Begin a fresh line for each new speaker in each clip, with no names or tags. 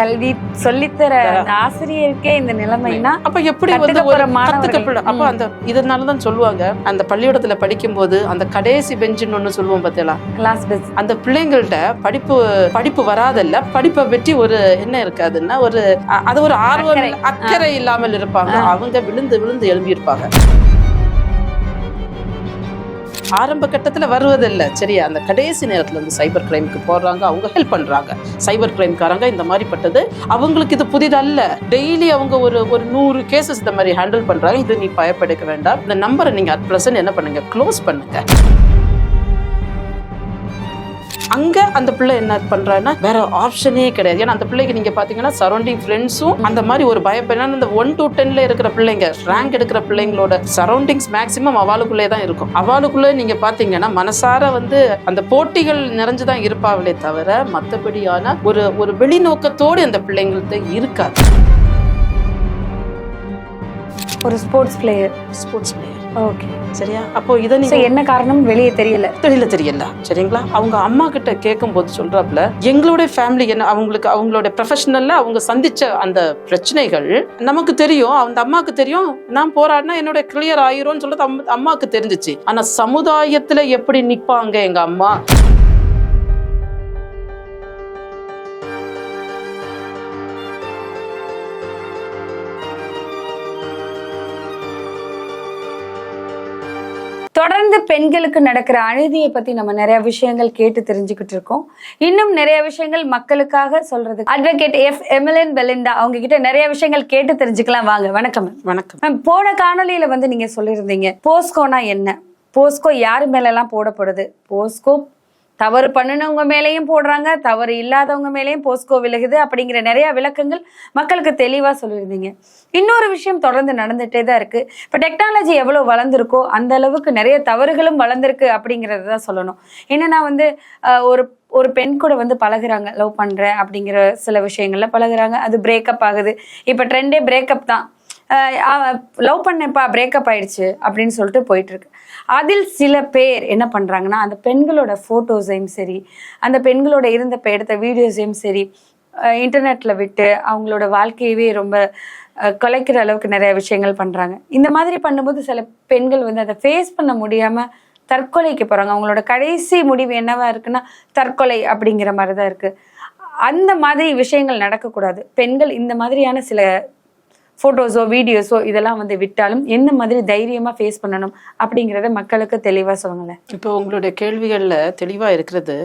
கல்வி சொல்லித்தர ஆசிரியருக்கே இந்த நிலைமைனா
அப்ப எப்படி வந்து ஒரு
போற மாணவர்கள்.
கத்துக்கப்பட அப்ப அந்த இதனாலதான் சொல்லுவாங்க. அந்த பள்ளிக்கூடத்துல படிக்கும்போது அந்த கடைசி பெஞ்சுன்னு ஒண்ணு சொல்லுவோம் பார்த்தீங்களா
கிளாஸ் பெஸ்ட்
அந்த பிள்ளைங்கள்ட்ட படிப்பு படிப்பு வராதல்ல படிப்பை பற்றி ஒரு என்ன இருக்காதுன்னா ஒரு அது ஒரு ஆர்வம்
அக்கறை.
இல்ல- அக்கறை இல்லாமல் இருப்பாங்க. அவங்க விழுந்து விழுந்து எழும்பி இருப்பாங்க ஆரம்ப கட்டத்தில் வருவதில்லை. சரியா? அந்த கடைசி நேரத்தில் வந்து சைபர் கிரைமுக்கு போடுறாங்க அவங்க ஹெல்ப் பண்ணுறாங்க சைபர் கிரைம்காரங்க இந்த மாதிரி பட்டது. அவங்களுக்கு இது புதிதல்ல. டெய்லி அவங்க ஒரு ஒரு நூறு கேசஸ் இந்த மாதிரி ஹேண்டில் பண்ணுறாங்க இது நீ பயப்படுக்க வேண்டாம். இந்த நம்பரை நீங்கள் அட் ப்ரெசன்ட் என்ன பண்ணுங்கள் க்ளோஸ் பண்ணுங்கள் அங்க அந்த பிள்ளை என்ன பண்ணுறான்னா வேற ஆப்ஷனே கிடையாது. ஏன்னா அந்த பிள்ளைக்கு நீங்க பாத்தீங்கன்னா சரௌண்டிங் ஃப்ரெண்ட்ஸும் அந்த மாதிரி ஒரு பயப்பட இந்த ஒன் டு டென்ல இருக்கிற பிள்ளைங்க ரேங்க் எடுக்கிற பிள்ளைங்களோட சரௌண்டிங்ஸ் மேக்சிமம் அவளுக்குள்ளே தான் இருக்கும். அவளுக்குள்ளே நீங்க பாத்தீங்கன்னா மனசார வந்து அந்த போட்டிகள் நிறைஞ்சுதான் இருப்பாங்களே தவிர மற்றபடியான ஒரு ஒரு வெளிநோக்கத்தோடு அந்த பிள்ளைங்கள்ட்ட இருக்காது.
ஒரு sports player
sports player
okay
சரியா? அப்போ இதை
ஸோ
நீங்க
என்ன காரணம்? வெளியே தெரியல.
தெரியல தெரியல. சரிங்களா? அவங்க அம்மா கிட்ட கேட்கும் போது சொல்றாப்புல எங்களுடைய ஃபேமிலி என்ன அவங்களுக்கு அவங்களோட ப்ரொஃபஷனல்ல அவங்க சந்திச்ச அந்த பிரச்சனைகள் நமக்கு தெரியும் அந்த அம்மாக்கு தெரியும் நான் போராடினா என்னோட கிளியர் ஆயிரும்னு சொல்றது அம்மா- அம்மாக்கு தெரிஞ்சிச்சு. ஆனா சமுதாயத்துல எப்படி நிப்பாங்க எங்க அம்மா?
தொடர்ந்து பெண்களுக்கு நடக்கிற அநீதியை பத்தி நம்ம நிறைய விஷயங்கள் கேட்டு தெரிஞ்சுக்கிட்டு இருக்கோம். இன்னும் நிறைய விஷயங்கள் மக்களுக்காக சொல்றது அட்வொகேட் எஃப் எமிலன் பெலிண்டா அவங்க கிட்ட நிறைய விஷயங்கள் கேட்டு தெரிஞ்சுக்கலாம். வாங்க வணக்கம்.
வணக்கம்.
மேம் போன காணொளியில வந்து நீங்க சொல்லியிருந்தீங்க போஸ்கோனா என்ன? போஸ்கோ யாரு மேல எல்லாம் போடப்படுது? போஸ்கோ தவறு பண்ணினவங்க மேலேயும் போடுறாங்க தவறு இல்லாதவங்க மேலேயும் போஸ்கோ விலகுது அப்படிங்கிற நிறைய விளக்கங்கள் மக்களுக்கு தெளிவாக சொல்லியிருந்தீங்க. இன்னொரு விஷயம் தொடர்ந்து நடந்துகிட்டே தான் இருக்கு. இப்போ டெக்னாலஜி எவ்வளோ வளர்ந்துருக்கோ அந்த அளவுக்கு நிறைய தவறுகளும் வளர்ந்துருக்கு அப்படிங்கிறத தான் சொல்லணும். என்னன்னா வந்து ஒரு ஒரு பெண் கூட வந்து பழகுறாங்க லவ் பண்ணுறேன் அப்படிங்கிற சில விஷயங்கள்ல பழகுறாங்க. அது பிரேக்கப் ஆகுது. இப்போ ட்ரெண்டே பிரேக்கப் தான். லவ் பண்ணப்பா பிரேக்கப் ஆயிடுச்சு அப்படின்னு சொல்லிட்டு போயிட்டு இருக்கு அதில் சில பேர் என்ன பண்றாங்கன்னா அந்த பெண்களோட போட்டோஸையும் சரி அந்த பெண்களோட இருந்த எடுத்த வீடியோஸையும் சரி இன்டர்நெட்ல விட்டு அவங்களோட வாழ்க்கையவே ரொம்ப குலைக்கிற அளவுக்கு நிறைய விஷயங்கள் பண்றாங்க. இந்த மாதிரி பண்ணும்போது சில பெண்கள் வந்து அதை ஃபேஸ் பண்ண முடியாம தற்கொலைக்கு போறாங்க. அவங்களோட கடைசி முடிவு என்னவா இருக்குன்னா தற்கொலை அப்படிங்கிற மாதிரி தான் இருக்கு. அந்த மாதிரி விஷயங்கள் நடக்கக்கூடாது. பெண்கள் இந்த மாதிரியான சில ஃபோட்டோஸோ வீடியோஸோ இதெல்லாம் வந்து விட்டாலும் எந்த மாதிரி தைரியமா ஃபேஸ் பண்ணணும் அப்படிங்கறத மக்களுக்கு தெளிவா சொல்லுங்களேன்.
இப்போ உங்களுடைய கேள்விகள்ல தெளிவா இருக்கிறது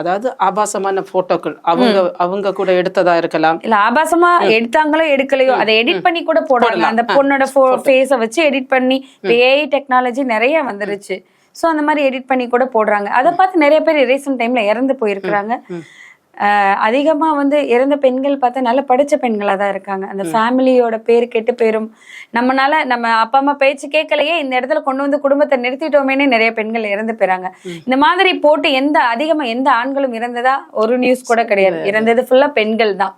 அதாவது ஆபாசமான போட்டோக்கள் அவங்க அவங்க கூட எடுத்ததா இருக்கலாம்.
இல்ல ஆபாசமா எடுத்தாங்களோ எடுக்கலையோ அதை எடிட் பண்ணி கூட போடுறாங்க
போடலாம்.
அந்த பொண்ணோட ஃபேஸ வச்சு எடிட் பண்ணி ஏஐ டெக்னாலஜி நிறைய வந்துருச்சு. சோ அந்த மாதிரி எடிட் பண்ணி கூட போடுறாங்க. அதை பார்த்து நிறைய பேர் ரீசெண்ட் டைம்ல இறந்து போயிருக்கிறாங்க. அஹ் அதிகமா வந்து இறந்த பெண்கள் பார்த்தா நல்ல படிச்ச பெண்களா தான் இருக்காங்க. அந்த ஃபேமிலியோட பேர் கெட்டு போயிரும். நம்மனால நம்ம அப்பா அம்மா பேச்சு கேட்கலையே இந்த இடத்துல கொண்டு வந்து குடும்பத்தை நிறுத்திட்டோமேனே நிறைய பெண்கள் இறந்து போயிறாங்க. இந்த மாதிரி போட்டு எந்த அதிகமா எந்த ஆண்களும் இறந்ததா? ஒரு நியூஸ் கூட கிடையாது. இறந்தது ஃபுல்லா பெண்கள் தான்.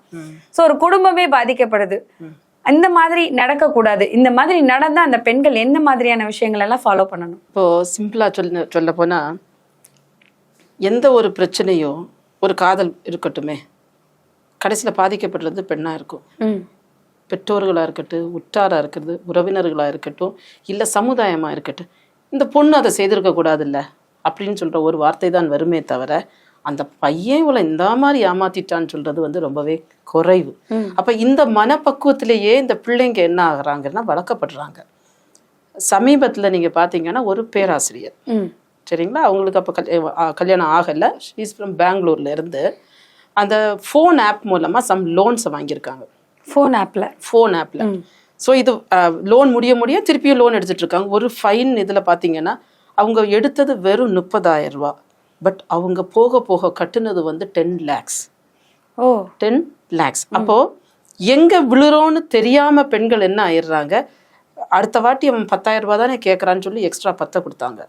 சோ ஒரு குடும்பமே பாதிக்கப்படுது. இந்த மாதிரி நடக்க கூடாது இந்த மாதிரி நடந்தா அந்த பெண்கள் என்ன மாதிரியான விஷயங்கள் எல்லாம் ஃபாலோ பண்ணணும்?
இப்போ சிம்பிளா சொல்ல சொல்ல போனா எந்த ஒரு பிரச்சனையும் ஒரு காதல் இருக்கட்டுமே. கடைசியில பாதிக்கப்படுறது பெண்ணா இருக்கும்.
ம்.
பெற்றோர்களா இருக்கட்டும் உற்றாரா இருக்கிறது உறவினர்களா இருக்கட்டும் இல்ல சமுதாயமா இருக்கட்டும் இந்த பொண்ணு அதை செய்திருக்க கூடாதுல்ல? அப்படின்னு சொல்ற ஒரு வார்த்தை தான் வருமே தவிர அந்த பையன் இவளை இந்த மாதிரி ஏமாத்திட்டான்னு சொல்றது வந்து ரொம்பவே குறைவு. அப்ப இந்த மனப்பக்குவத்திலேயே இந்த பிள்ளைங்க என்ன ஆகுறாங்கன்னா வளர்க்கப்படுறாங்க. சமீபத்துல நீங்க பாத்தீங்கன்னா ஒரு பேராசிரியர்.
ம்.
சரிங்களா? அவங்களுக்கு அப்போ கல்யாணம் ஆகலை. ஷீஸ் ஃப்ரம் பெங்களூர்ல இருந்து. அந்த ஃபோன் ஆப் மூலமா சம் லோன்ஸை வாங்கியிருக்காங்க.
ஃபோன் ஆப்ல
ஃபோன் ஆப்ல ஸோ இது லோன் முடிய முடிய திருப்பியும் லோன் எடுத்துட்டு இருக்காங்க. ஒரு ஃபைன் இதில் பார்த்தீங்கன்னா அவங்க எடுத்தது வெறும் முப்பதாயிரம் ரூபா. பட் அவங்க போக போக கட்டுனது வந்து டென் லேக்ஸ்
ஓ.
டென் லேக்ஸ் அப்போ எங்க விழுறோன்னு தெரியாம பெண்கள் என்ன ஆயிடுறாங்க? அடுத்த வாட்டி அவன் பத்தாயிரம் ரூபாய் தானே கேட்குறான்னு சொல்லி எக்ஸ்ட்ரா பத்தை கொடுத்தாங்க.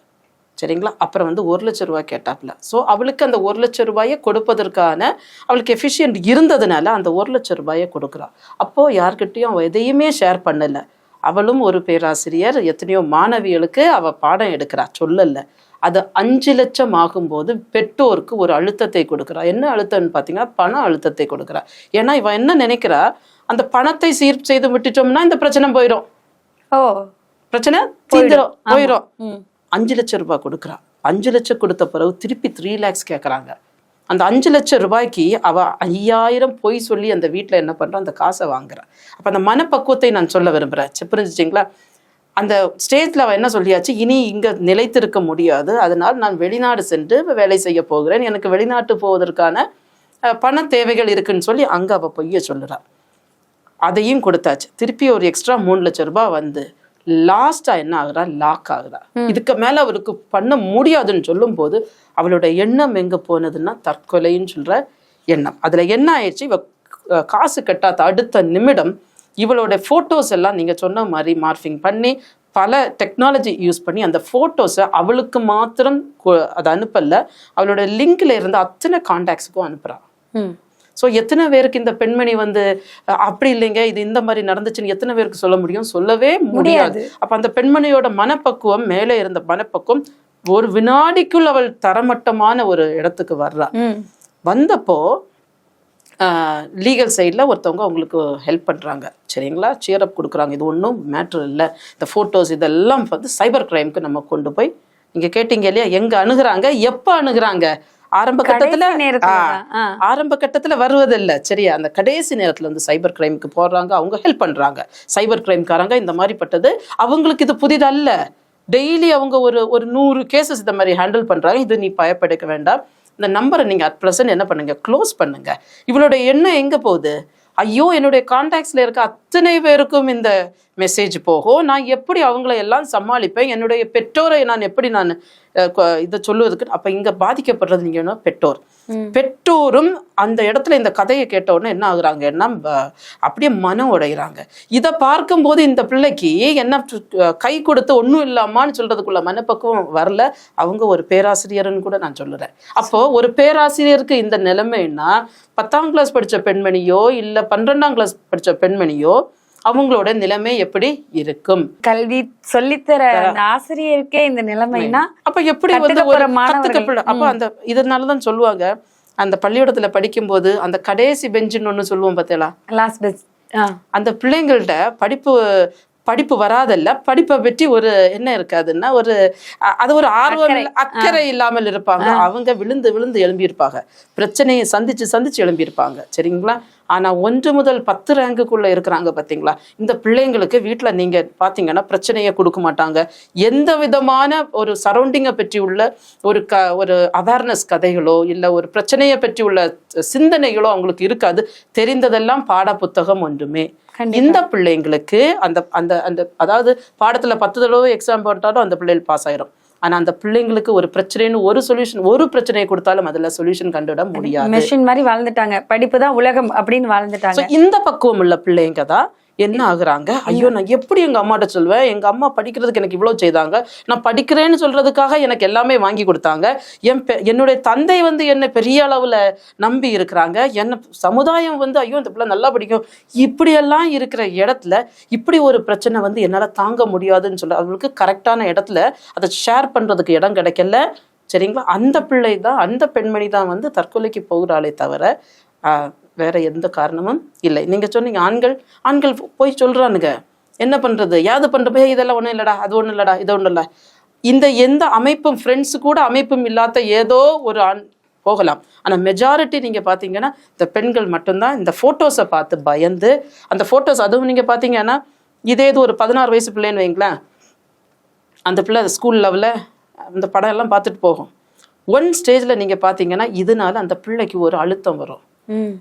சரிங்களா? அப்புறம் வந்து ஒரு லட்ச ரூபாய் கேட்டாப்ல ஸோ அவளுக்கு அந்த ஒரு லட்ச ரூபாயை கொடுப்பதற்கான அவளுக்கு எஃபிஷியன்ட் இருந்ததுனால அந்த ஒரு லட்ச ரூபாயை கொடுக்குறா. அப்போ யார்கிட்டயும் அவள் எதையுமே ஷேர் பண்ணல. அவளும் ஒரு பேராசிரியர் எத்தனையோ மாணவிகளுக்கு அவ பாடம் எடுக்கிறா சொல்லல. அது அஞ்சு லட்சம் ஆகும்போது பெற்றோருக்கு ஒரு அழுத்தத்தை கொடுக்குறா. என்ன அழுத்தம்னு பார்த்தீங்கன்னா பண அழுத்தத்தை கொடுக்குறா. ஏன்னா இவன் என்ன நினைக்கிறா? அந்த பணத்தை சீர் செய்து விட்டுட்டோம்னா இந்த பிரச்சனை போயிடும்.
ஓ.
பிரச்சனை தீந்துரும் போயிடும் அஞ்சு லட்சம் ரூபாய் கொடுக்குறா. அஞ்சு லட்சம் கொடுத்த பிறகு திருப்பி த்ரீ லேக்ஸ் கேட்குறாங்க அந்த அஞ்சு லட்சம் ரூபாய்க்கு அவள் ஐயாயிரம் பொய் சொல்லி அந்த வீட்டில் என்ன பண்றா? அந்த காசை வாங்குறா. அப்போ அந்த மனப்பக்குவத்தை நான் சொல்ல விரும்புகிறேன் சரி, புரிஞ்சுச்சிங்களா? அந்த ஸ்டேஜில் அவள் என்ன சொல்லியாச்சு? இனி இங்கே நிலைத்திருக்க முடியாது. அதனால் நான் வெளிநாடு சென்று வேலை செய்ய போகிறேன். எனக்கு வெளிநாட்டு போவதற்கான பண தேவைகள் இருக்குன்னு சொல்லி அங்கே அவள் பொய்ய சொல்லுறா. அதையும் கொடுத்தாச்சு. திருப்பி ஒரு எக்ஸ்ட்ரா மூணு லட்சம் ரூபாய் வந்து லாஸ்டா என்ன ஆகுறா லாக் ஆகுறா இதுக்கு மேல அவருக்கு பண்ண முடியாதுன்னு சொல்லும் போது அவளோட எண்ணம் எங்க போனதுன்னா தற்கொலைன்னு சொல்ற எண்ணம். அதுல என்ன ஆயிடுச்சு? இவ காசு கட்டாத அடுத்த நிமிடம் இவளோட போட்டோஸ் எல்லாம் நீங்க சொன்ன மாதிரி மார்ஃபிங் பண்ணி பல டெக்னாலஜி யூஸ் பண்ணி அந்த ஃபோட்டோஸை அவளுக்கு மாத்திரம் அதை அனுப்பல. அவளோட லிங்க்ல இருந்து அத்தனை கான்டாக்ட்ஸுக்கும் அனுப்புறா.
ம்.
ஸோ எத்தனை பேருக்கு இந்த பெண்மணி வந்து அப்படி இல்லைங்க இது இந்த மாதிரி நடந்துச்சுன்னு எத்தனை பேருக்கு சொல்ல முடியும்? சொல்லவே முடியாது. அப்ப அந்த பெண்மணியோட மனப்பக்குவம் மேலே இருந்த மனப்பக்குவம் ஒரு வினாடிக்குள் அவள் தரமட்டமான ஒரு இடத்துக்கு வர்றா. வந்தப்போ லீகல் சைடில் ஒருத்தவங்க அவங்களுக்கு ஹெல்ப் பண்ணுறாங்க சரிங்களா? அப் கொடுக்குறாங்க. இது ஒன்றும் மேட்ரு இல்லை. இந்த ஃபோட்டோஸ் இதெல்லாம் வந்து சைபர் கிரைம்க்கு நம்ம கொண்டு போய் நீங்க கேட்டீங்க இல்லையா? எங்க அணுகுறாங்க? எப்போ அணுகுறாங்க? ஆரம்ப கட்டத்துல. ஆரம்ப கட்டத்துல வருவதில்ல. சரியா? அந்த கடைசி நேரத்துல வந்து சைபர் கிரைம்க்கு போடுறாங்க அவங்க ஹெல்ப் பண்றாங்க. சைபர் கிரைம்காரங்க இந்த மாதிரிப்பட்டது. அவங்களுக்கு இது புதிதல்ல. டெய்லி அவங்க ஒரு ஒரு நூறு கேசஸ் இந்த மாதிரி ஹேண்டில் பண்றாங்க. இது நீ பயப்படக்க வேண்டாம். இந்த நம்பரை நீங்க அட் ப்ரெசன்ட் என்ன பண்ணுங்க? க்ளோஸ் பண்ணுங்க. இவளோட எண்ணம் எங்க போகுது? ஐயோ என்னுடைய கான்டாக்ட்ஸ்ல இருக்க அத்தனை பேருக்கும் இந்த மெசேஜ் போகும். நான் எப்படி அவங்கள எல்லாம் சமாளிப்பேன்? என்னுடைய பெற்றோரை நான் எப்படி நான் இதை சொல்லுவதுக்கு அப்ப இங்க பாதிக்கப்படுறது நீங்க என்ன பெற்றோர். பெற்றோரும் அந்த இடத்துல இந்த கதையை கேட்ட உடனே என்ன ஆகுறாங்கன்னா அப்படியே மனம் உடைகிறாங்க இதை பார்க்கும்போது இந்த பிள்ளைக்கு என்ன கை கொடுத்து ஒன்றும் இல்லாமான்னு சொல்றதுக்குள்ள மனப்பக்குவம் வரல. அவங்க ஒரு பேராசிரியர்னு கூட நான் சொல்லுறேன். அப்போ ஒரு பேராசிரியருக்கு இந்த நிலைமைன்னா பத்தாம் கிளாஸ் படிச்ச பெண்மணியோ இல்ல பன்னிரெண்டாம் கிளாஸ் படிச்ச பெண்மணியோ அவங்களோட நிலைமை எப்படி இருக்கும்?
கல்வி சொல்லித்தர ஆசிரியருக்கே இந்த நிலைமைனா
அப்ப எப்படி வந்து ஒரு
போற மாணவர்கள்.
கத்துக்கப்பட அப்ப அந்த இதனாலதான் சொல்லுவாங்க. அந்த பள்ளிக்கூடத்துல படிக்கும்போது அந்த கடைசி பெஞ்சுன்னு ஒண்ணு சொல்லுவோம் பார்த்தீங்களா
லாஸ்ட் ஆ.
அந்த பிள்ளைங்கள்ட்ட படிப்பு படிப்பு வராதல்ல படிப்பை பற்றி ஒரு என்ன இருக்காதுன்னா ஒரு அது ஒரு ஆர்வம் அக்கறை. இல்லாமல் இருப்பாங்க. அவங்க விழுந்து விழுந்து எழும்பியிருப்பாங்க. பிரச்சனையை சந்திச்சு சந்திச்சு எழும்பியிருப்பாங்க. சரிங்களா? ஆனா ஒன்று முதல் பத்து ரேங்குக்குள்ள இருக்கிறாங்க பாத்தீங்களா? இந்த பிள்ளைங்களுக்கு வீட்ல நீங்க பாத்தீங்கன்னா பிரச்சனையை கொடுக்க மாட்டாங்க. எந்த விதமான ஒரு சரௌண்டிங்கை பற்றி உள்ள ஒரு க ஒரு அவேர்னஸ் கதைகளோ இல்ல ஒரு பிரச்சனையை பற்றி உள்ள சிந்தனைகளோ அவங்களுக்கு இருக்காது. தெரிந்ததெல்லாம் பாட புத்தகம் ஒன்றுமே இந்த பிள்ளைங்களுக்கு அந்த அந்த அந்த அதாவது பாடத்துல பத்து தடவை எக்ஸாம் போட்டாலும் அந்த பிள்ளைகள் பாஸ் ஆயிரும். ஆனா அந்த பிள்ளைங்களுக்கு ஒரு பிரச்சனைன்னு ஒரு சொல்யூஷன் ஒரு பிரச்சனையை கொடுத்தாலும் அதுல சொல்யூஷன் கண்டுவிட முடியாது.
மெஷின் மாதிரி வாழ்ந்துட்டாங்க. படிப்பு தான் உலகம் அப்படின்னு வாழ்ந்துட்டாங்க.
இந்த பக்குவம் உள்ள பிள்ளைங்க தான் என்ன ஆகுறாங்க? ஐயோ நான் எப்படி எங்க அம்மாட்ட சொல்வேன்? எங்க அம்மா படிக்கிறதுக்கு எனக்கு இவ்வளவு செய்தாங்க. நான் படிக்கிறேன்னு சொல்றதுக்காக எனக்கு எல்லாமே வாங்கி கொடுத்தாங்க. என் பெ- என்னுடைய தந்தை வந்து என்ன பெரிய அளவுல நம்பி இருக்கிறாங்க. என்ன சமுதாயம் வந்து ஐயோ இந்த பிள்ளை நல்லா படிக்கும். இப்படியெல்லாம் இருக்கிற இடத்துல இப்படி ஒரு பிரச்சனை வந்து என்னால தாங்க முடியாதுன்னு சொல்ல அவங்களுக்கு கரெக்டான இடத்துல அதை ஷேர் பண்றதுக்கு இடம் கிடைக்கல. சரிங்களா? அந்த பிள்ளை தான் அந்த பெண்மணி தான் வந்து தற்கொலைக்கு போகிறாளே தவிர வேற எந்த காரணமும் இல்லை. நீங்க சொன்னீங்க ஆண்கள் ஆண்கள் போய் சொல்றானுங்க. என்ன பண்றது? யாது பண்றப்ப இதெல்லாம் ஒண்ணும் இல்லடா அது ஒண்ணும் இல்லடா இது ஒண்ணும் இல்ல. இந்த எந்த அமைப்பும் ஃப்ரெண்ட்ஸ் கூட அமைப்பும் இல்லாத ஏதோ ஒரு ஆண் போகலாம். ஆனால் மெஜாரிட்டி நீங்கள் பார்த்தீங்கன்னா இந்த பெண்கள் மட்டும்தான் இந்த ஃபோட்டோஸை பார்த்து பயந்து அந்த ஃபோட்டோஸ் அதுவும் நீங்கள் பார்த்தீங்கன்னா இதே இது ஒரு பதினாறு வயசு பிள்ளைன்னு வைங்களேன். அந்த பிள்ளை ஸ்கூல் லெவலில் அந்த படம் எல்லாம் பார்த்துட்டு போகும். ஒன் ஸ்டேஜில் நீங்கள் பார்த்தீங்கன்னா இதனால அந்த பிள்ளைக்கு ஒரு அழுத்தம் வரும்.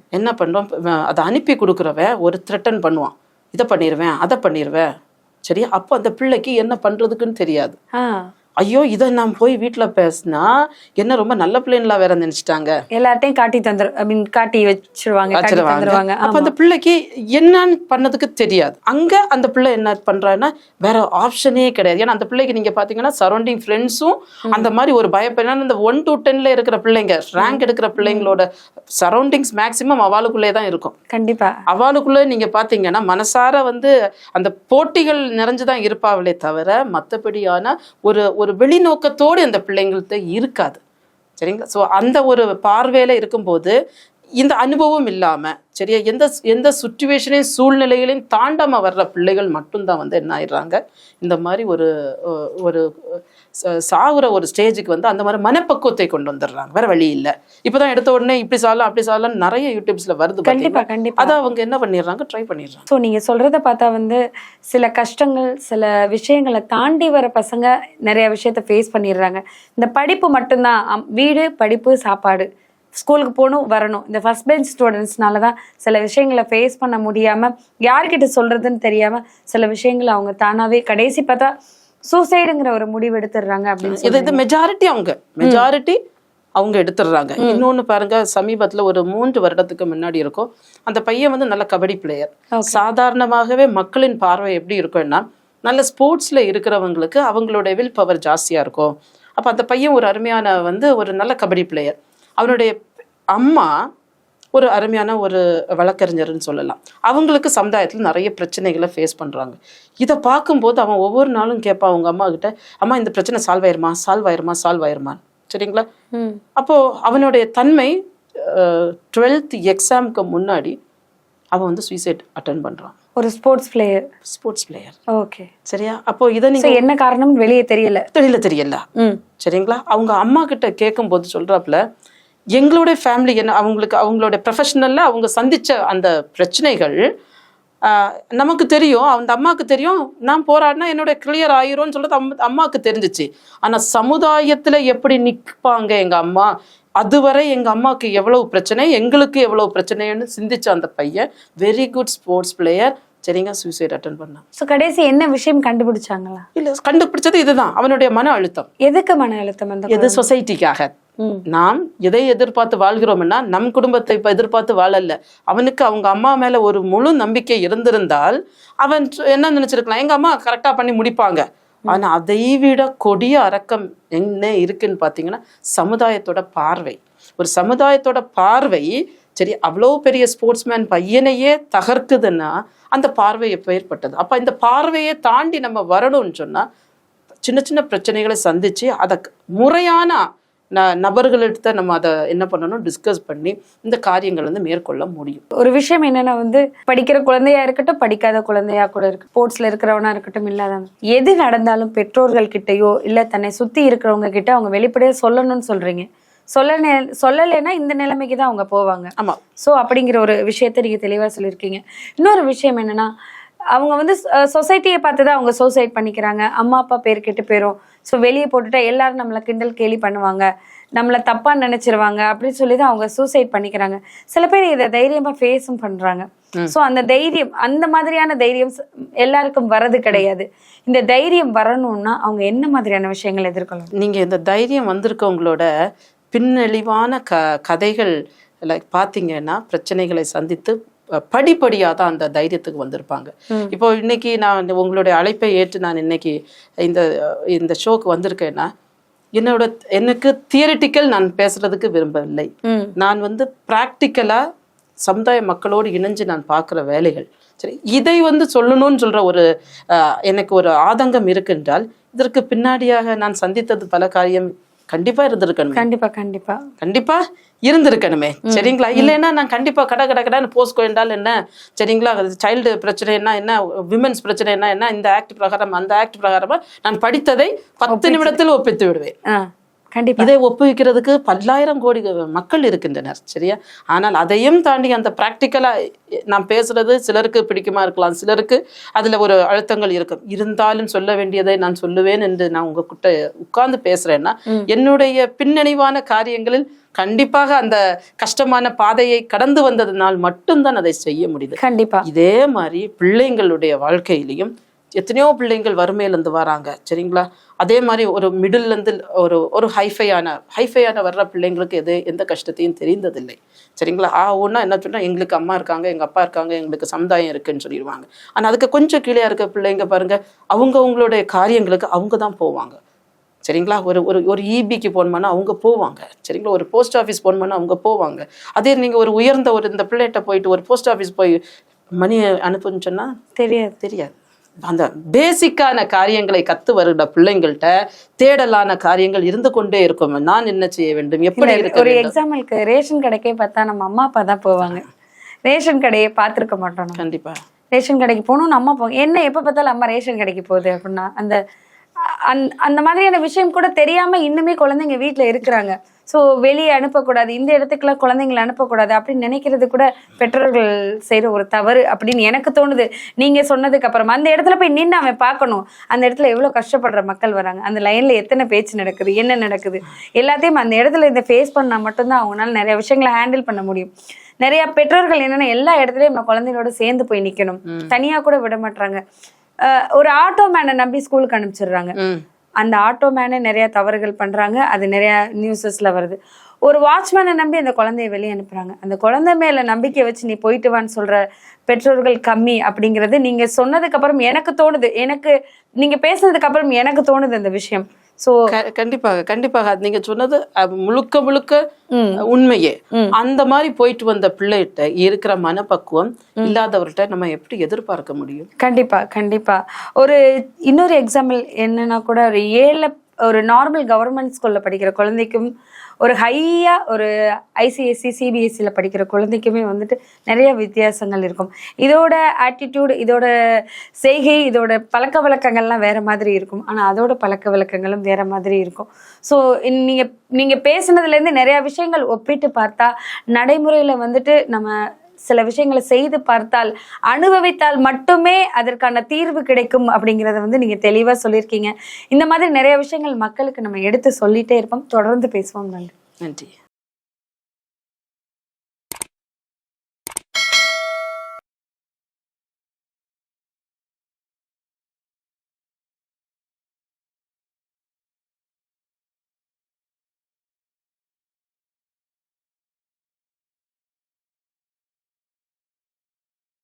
என்ன பண்ணுறோம் அதை அனுப்பி கொடுக்குறவன் ஒரு த்ரெட்டன் பண்ணுவான். இதை பண்ணிடுவேன் அதை பண்ணிடுவேன் சரியா? அப்போ அந்த பிள்ளைக்கு என்ன பண்ணுறதுக்குன்னு தெரியாது.
ஆ.
ஐயோ இதை நான் போய் வீட்டில் பேசினா என்ன ரொம்ப நல்ல பிள்ளைங்களா வேற நினச்சிட்டாங்க.
எல்லார்ட்டையும் காட்டி தந்துரு ஐ மீன் காட்டி வச்சிருவாங்க
வச்சிருவாங்க. அப்ப அந்த பிள்ளைக்கு என்னன்னு பண்ணதுக்கு தெரியாது. அங்க அந்த பிள்ளை என்ன பண்றான்னா வேற ஆப்ஷனே கிடையாது. ஏன்னா அந்த பிள்ளைக்கு நீங்க பாத்தீங்கன்னா சரௌண்டிங் ஃப்ரெண்ட்ஸும் அந்த மாதிரி ஒரு பயப்பட இந்த ஒன் டு டென்ல இருக்கிற பிள்ளைங்க ரேங்க் எடுக்கிற பிள்ளைங்களோட சரௌண்டிங்ஸ் மேக்சிமம் அவளுக்குள்ளே தான் இருக்கும்.
கண்டிப்பா.
அவளுக்குள்ள நீங்க பாத்தீங்கன்னா மனசார வந்து அந்த போட்டிகள் நிறைஞ்சுதான் இருப்பாவளே தவிர மத்தபடியான ஒரு ஒரு வெளிநோக்கத்தோடு அந்த பிள்ளைங்கள்ட்ட இருக்காது. சரிங்களா? ஸோ அந்த ஒரு பார்வையில் இருக்கும்போது இந்த அனுபவம் இல்லாம சரியா? எந்த எந்த சுச்சுவேஷனையும் சூழ்நிலைகளையும் தாண்டாம வர்ற பிள்ளைகள் மட்டும்தான் வந்து என்ன ஆயிடுறாங்க? இந்த மாதிரி ஒரு ஒரு சாகுற ஒரு ஸ்டேஜுக்கு வந்து அந்த மாதிரி மனப்பக்குவத்தை கொண்டு வந்துடுறாங்க. வேற வழி இல்லை. இப்போதான் எடுத்த உடனே இப்படி சாகலாம் அப்படி சாகலாம் நிறைய யூடியூப்ஸ்ல வருது
கண்டிப்பா
பாத்தீங்களா?
கண்டிப்பா.
அதை அவங்க என்ன பண்ணிடுறாங்க? ட்ரை பண்ணிடுறாங்க.
ஸோ நீங்க சொல்றத பார்த்தா வந்து சில கஷ்டங்கள் சில விஷயங்களை தாண்டி வர பசங்க நிறைய விஷயத்த ஃபேஸ் பண்ணிடுறாங்க. இந்த படிப்பு மட்டும்தான். வீடு படிப்பு சாப்பாடு. ஸ்கூலுக்கு போகணும் வரணும். இந்த ஃபர்ஸ்ட் பெஞ்ச் ஸ்டூடெண்ட்ஸ்னால தான் சில விஷயங்களை ஃபேஸ் பண்ண முடியாம யார்கிட்ட சொல்றதுன்னு தெரியாம சில விஷயங்களை அவங்க தானாவே கடைசி பார்த்தா சூசைடுங்கிற ஒரு முடிவு எடுத்துடுறாங்க அப்படின்னு
இது மெஜாரிட்டி அவங்க. மெஜாரிட்டி அவங்க எடுத்துடுறாங்க. இன்னொன்னு பாருங்க சமீபத்துல ஒரு மூன்று வருடத்துக்கு முன்னாடி இருக்கும். அந்த பையன் வந்து நல்ல கபடி பிளேயர் சாதாரணமாகவே மக்களின் பார்வை எப்படி இருக்கும்னா நல்ல ஸ்போர்ட்ஸ்ல இருக்கிறவங்களுக்கு அவங்களுடைய வில் பவர் ஜாஸ்தியா இருக்கும். அப்ப அந்த பையன் ஒரு அருமையான வந்து ஒரு நல்ல கபடி பிளேயர் அவனுடைய அம்மா ஒரு அருமையான ஒரு வழக்கறிஞர்னு சொல்லலாம். அவங்களுக்கு சமுதாயத்தில் நிறைய பிரச்சனைகளை ஃபேஸ் பண்ணுறாங்க இதை பார்க்கும்போது அவன் ஒவ்வொரு நாளும் கேட்பான் அவங்க அம்மா கிட்ட அம்மா இந்த பிரச்சனை சால்வ் ஆயிருமா? சால்வ் ஆயிருமா? சால்வ் ஆயிருமா? சரிங்களா?
ம்.
அப்போ அவனுடைய தன்மை டுவெல்த் எக்ஸாமுக்கு முன்னாடி அவன் வந்து சூசைட் அட்டன் பண்ணுறான்
ஒரு sports player
sports player
okay
சரியா? அப்போ இதை
ஸோ
நீங்கள்
என்ன காரணம் வெளியே தெரியல.
தெரியல தெரியல. சரிங்களா? அவங்க அம்மா கிட்ட கேட்கும்போது சொல்றாப்புல எங்களுடைய ஃபேமிலி என்ன அவங்களுக்கு அவங்களோட ப்ரொஃபஷனலில் அவங்க சந்தித்த அந்த பிரச்சனைகள் நமக்கு தெரியும் அந்த அம்மாவுக்கு தெரியும் நான் போராடினா என்னோட கிளியர் ஆயிரும்னு சொல்கிறது அம் அம்மாவுக்கு தெரிஞ்சிச்சு. ஆனால் சமுதாயத்தில் எப்படி நிற்பாங்க எங்கள் அம்மா? அதுவரை எங்கள் அம்மாவுக்கு எவ்வளவு பிரச்சனை எங்களுக்கு எவ்வளவு பிரச்சனைன்னு சிந்திச்ச அந்த பையன் வெரி குட் ஸ்போர்ட்ஸ் பிளேயர் சரிங்க சூசைட் அட்டன் பண்ணான்.
ஸோ கடைசி என்ன விஷயம் கண்டுபிடிச்சாங்களா?
இல்ல கண்டுபிடிச்சது இதுதான். அவனுடைய மன அழுத்தம்.
எதுக்கு மன அழுத்தம் அந்த
எது சொசைட்டிக்காக. நாம் எதை எதிர்பார்த்து வாழ்கிறோம்னா நம் குடும்பத்தை இப்ப எதிர்பார்த்து வாழல. அவனுக்கு அவங்க அம்மா மேல ஒரு முழு நம்பிக்கை இருந்திருந்தால் அவன் என்ன நினைச்சிருக்கலாம்? எங்க அம்மா கரெக்டா பண்ணி முடிப்பாங்க. ஆனா அதை விட கொடிய அரக்கம் என்ன இருக்குன்னு பாத்தீங்கன்னா சமுதாயத்தோட பார்வை. ஒரு சமுதாயத்தோட பார்வை சரி அவ்வளோ பெரிய ஸ்போர்ட்ஸ்மேன் பையனையே தகர்க்குதுன்னா அந்த பார்வை எப்போ ஏற்பட்டது. அப்போ இந்த பார்வையை தாண்டி நம்ம வரணும்னு சொன்னால் சின்ன சின்ன பிரச்சனைகளை சந்தித்து அதை முறையான ந நபர்களிட்ட நம்ம அதை என்ன பண்ணணும் டிஸ்கஸ் பண்ணி இந்த காரியங்கள் வந்து மேற்கொள்ள முடியும்.
ஒரு விஷயம் என்னென்னா வந்து படிக்கிற குழந்தையா இருக்கட்டும் படிக்காத குழந்தையா கூட இருக்கு ஸ்போர்ட்ஸில் இருக்கிறவனா இருக்கட்டும் இல்லாதவங்க எது நடந்தாலும் பெற்றோர்கள் கிட்டேயோ இல்லை தன்னை சுற்றி இருக்கிறவங்க கிட்ட அவங்க வெளிப்படையாக சொல்லணும்னு சொல்கிறீங்க சொல்ல சொல்லலைன்னா இந்த நிலைமைக்கு தான் அவங்க போவாங்க.
ஆமா.
ஸோ அப்படிங்கிற ஒரு விஷயத்த நீங்க தெளிவா சொல்லியிருக்கீங்க. இன்னொரு விஷயம் என்னன்னா அவங்க வந்து சொசைட்டியை பார்த்து தான் அவங்க சூசைட் பண்ணிக்கிறாங்க. அம்மா அப்பா பேர் கெட்டு போயிரும். ஸோ வெளியே போட்டுட்டா எல்லாரும் நம்மளை கிண்டல் கேலி பண்ணுவாங்க. நம்மளை தப்பா நினைச்சிருவாங்க அப்படின்னு சொல்லி தான் அவங்க சூசைட் பண்ணிக்கிறாங்க. சில பேர் இதை தைரியமா ஃபேஸும் பண்றாங்க. ஸோ அந்த தைரியம் அந்த மாதிரியான தைரியம் ச- எல்லாருக்கும் வரது கிடையாது. இந்த தைரியம் வரணும்னா அவங்க என்ன மாதிரியான விஷயங்கள் எதிர்கொள்ளணும்?
நீங்க இந்த தைரியம் வந்திருக்கவங்களோட பின்னழிவான க கதைகள் லைக் பார்த்தீங்கன்னா பிரச்சனைகளை சந்தித்து அஹ், படிப்படியா தான் அந்த தைரியத்துக்கு வந்திருப்பாங்க. இப்போ இன்னைக்கு நான் உங்களுடைய அழைப்பை ஏற்று நான் இன்னைக்கு இந்த இந்த ஷோக்கு வந்திருக்கேன்னா என்னோட எனக்கு தியரிட்டிக்கல் நான் பேசுறதுக்கு விரும்பவில்லை. நான் வந்து ப்ராக்டிக்கலா சமுதாய மக்களோடு இணைஞ்சு நான் பார்க்குற வேலைகள். சரி இதை வந்து சொல்லணும்னு சொல்ற ஒரு எனக்கு ஒரு ஆதங்கம் இருக்குன்றால் இதற்கு பின்னாடியாக நான் சந்தித்தது பல காரியம் கண்டிப்பா இருந்திருக்கணுமே.
கண்டிப்பா கண்டிப்பா.
கண்டிப்பா இருந்திருக்கணுமே. சரிங்களா? இல்லைன்னா நான் கண்டிப்பா கட கட கடன்னு போஸ்கோ என்றால் என்ன? சரிங்களா? சைல்டு பிரச்சனை என்ன என்ன விமன்ஸ் பிரச்சனை என்ன என்ன? இந்த ஆக்ட் பிரகாரம் அந்த ஆக்ட் பிரகாரமா நான் படித்ததை பத்து நிமிடத்தில் ஒப்பித்து விடுவேன். இதை ஒப்புவிக்கிறதுக்கு பல்லாயிரம் கோடி மக்கள் இருக்கின்றனர் சரியா? ஆனால் அதையும் தாண்டி அந்த ப்ராக்டிக்கலா நான் பேசுறது சிலருக்கு பிடிக்குமா இருக்கலாம் சிலருக்கு அதுல ஒரு அழுத்தங்கள் இருக்கும். இருந்தாலும் சொல்ல வேண்டியதை நான் சொல்லுவேன் என்று நான் உங்ககிட்ட உட்கார்ந்து பேசுறேன்னா என்னுடைய பின்னணிவான காரியங்களில் கண்டிப்பாக அந்த கஷ்டமான பாதையை கடந்து வந்ததனால் மட்டும்தான் அதை செய்ய முடியுது.
கண்டிப்பா.
இதே மாதிரி பிள்ளைங்களுடைய வாழ்க்கையிலையும் எத்தனையோ பிள்ளைங்கள் வறுமையிலேருந்து வராங்க சரிங்களா? அதே மாதிரி ஒரு மிடில்லேருந்து ஒரு ஒரு ஹைஃபையான ஹைஃபையான வர்ற பிள்ளைங்களுக்கு எது எந்த கஷ்டத்தையும் தெரிந்ததில்லை சரிங்களா? ஆ ஒன்றா என்ன சொன்னால் எங்களுக்கு அம்மா இருக்காங்க எங்கள் அப்பா இருக்காங்க எங்களுக்கு சமுதாயம் இருக்குன்னு சொல்லிடுவாங்க. ஆனால் அதுக்கு கொஞ்சம் கீழே இருக்க பிள்ளைங்க பாருங்க அவங்க அவங்களுடைய காரியங்களுக்கு அவங்க தான் போவாங்க சரிங்களா? ஒரு ஒரு ஒரு இபிக்கு போகணுமானா அவங்க போவாங்க சரிங்களா? ஒரு போஸ்ட் ஆஃபீஸ் போகணுமானா அவங்க போவாங்க. அதே நீங்கள் ஒரு உயர்ந்த ஒரு இந்த பிள்ளைகிட்ட போயிட்டு ஒரு போஸ்ட் ஆஃபீஸ் போய் மணி அனுப்புன்னு சொன்னா
தெரியாது.
தெரியாது. அந்த பேசிக்கான காரியங்களை கத்து வருகிற பிள்ளைங்கள்ட்ட தேடலான காரியங்கள் இருந்து கொண்டே இருக்கும். நான் என்ன செய்ய வேண்டும்? எப்படி இருக்க
ஒரு எக்ஸாம்பிளுக்கு ரேஷன் கடைக்கே பார்த்தா நம்ம அம்மா அப்பா தான் போவாங்க. ரேஷன் கடையை பார்த்துருக்க மாட்டோம் நம்ம.
கண்டிப்பா.
ரேஷன் கடைக்கு போகணும்னு அம்மா போங்க என்ன எப்போ பார்த்தாலும் அம்மா ரேஷன் கடைக்கு போகுது அப்படின்னா அந்த அந்- அந்த மாதிரியான விஷயம் கூட தெரியாம இன்னுமே குழந்தைங்க வீட்டில் இருக்கிறாங்க. ஸோ வெளியே அனுப்பக்கூடாது. இந்த இடத்துக்குலாம் குழந்தைங்களை அனுப்பக்கூடாது அப்படின்னு நினைக்கிறது கூட பெற்றோர்கள் செய்கிற ஒரு தவறு அப்படின்னு எனக்கு தோணுது. நீங்கள் சொன்னதுக்கு அப்புறமா அந்த இடத்துல போய் நின்று அவன் பார்க்கணும். அந்த இடத்துல எவ்வளோ கஷ்டப்படுற மக்கள் வராங்க. அந்த லைனில் எத்தனை பேச்சு நடக்குது என்ன நடக்குது? எல்லாத்தையும் அந்த இடத்துல இந்த ஃபேஸ் பண்ணால் மட்டும்தான் அவங்களால நிறைய விஷயங்களை ஹேண்டில் பண்ண முடியும். நிறைய பெற்றோர்கள் என்னன்னா எல்லா இடத்துலயும் நம்ம குழந்தைகளோட சேர்ந்து போய் நிக்கணும். தனியா கூட விட மாட்டாங்க ஒரு ஆட்டோ மேனை நம்பி ஸ்கூலுக்கு அனுப்பிச்சிடுறாங்க. அந்த ஆட்டோ மேனே நிறைய தவறுகள் பண்ணுறாங்க அது நிறையா நியூஸஸில் வருது. ஒரு வாட்ச்மேனை நம்பி அந்த குழந்தைய வெளியே அனுப்புகிறாங்க அந்த குழந்தை மேலே நம்பிக்கை வச்சு நீ போயிட்டு வான்னு சொல்கிற பெற்றோர்கள் கம்மி அப்படிங்கிறது நீங்கள் சொன்னதுக்கப்புறம் எனக்கு தோணுது. எனக்கு நீங்கள் பேசுனதுக்கப்புறம் எனக்கு தோணுது அந்த விஷயம். சோ
கண்டிப்பாக கண்டிப்பாக நீங்க சொன்னது முழுக்க முழுக்க உண்மையே. அந்த மாதிரி போயிட்டு வந்த பிள்ளைகிட்ட இருக்கிற மனப்பக்குவம் இல்லாதவர்கிட்ட நம்ம எப்படி எதிர்பார்க்க முடியும்?
கண்டிப்பா கண்டிப்பா. ஒரு இன்னொரு எக்ஸாம்பிள் என்னன்னா கூட ஒரு ஏழை ஒரு நார்மல் கவர்மெண்ட் ஸ்கூலில் படிக்கிற குழந்தைக்கும் ஒரு ஹையாக ஒரு ஐசிஎஸ்சி சிபிஎஸ்சியில் படிக்கிற குழந்தைக்குமே வந்துட்டு நிறைய வித்தியாசங்கள் இருக்கும். இதோட ஆட்டிடியூட் இதோட செய்கை இதோட பழக்க வழக்கங்கள்லாம் வேறு மாதிரி இருக்கும். ஆனால் அதோட பழக்க வழக்கங்களும் வேற மாதிரி இருக்கும். ஸோ நீங்கள் நீங்கள் பேசுனதுலேருந்து நிறையா விஷயங்கள் ஒப்பிட்டு பார்த்தா நடைமுறையில் வந்துட்டு நம்ம சில விஷயங்களை செய்து பார்த்தால் அனுபவித்தால் மட்டுமே அதற்கான தீர்வு கிடைக்கும் அப்படிங்கிறத வந்து நீங்க தெளிவா சொல்லியிருக்கீங்க. இந்த மாதிரி நிறைய விஷயங்கள் மக்களுக்கு நம்ம எடுத்து சொல்லிட்டே இருப்போம். தொடர்ந்து பேசுவோம். நன்றி.
நன்றி.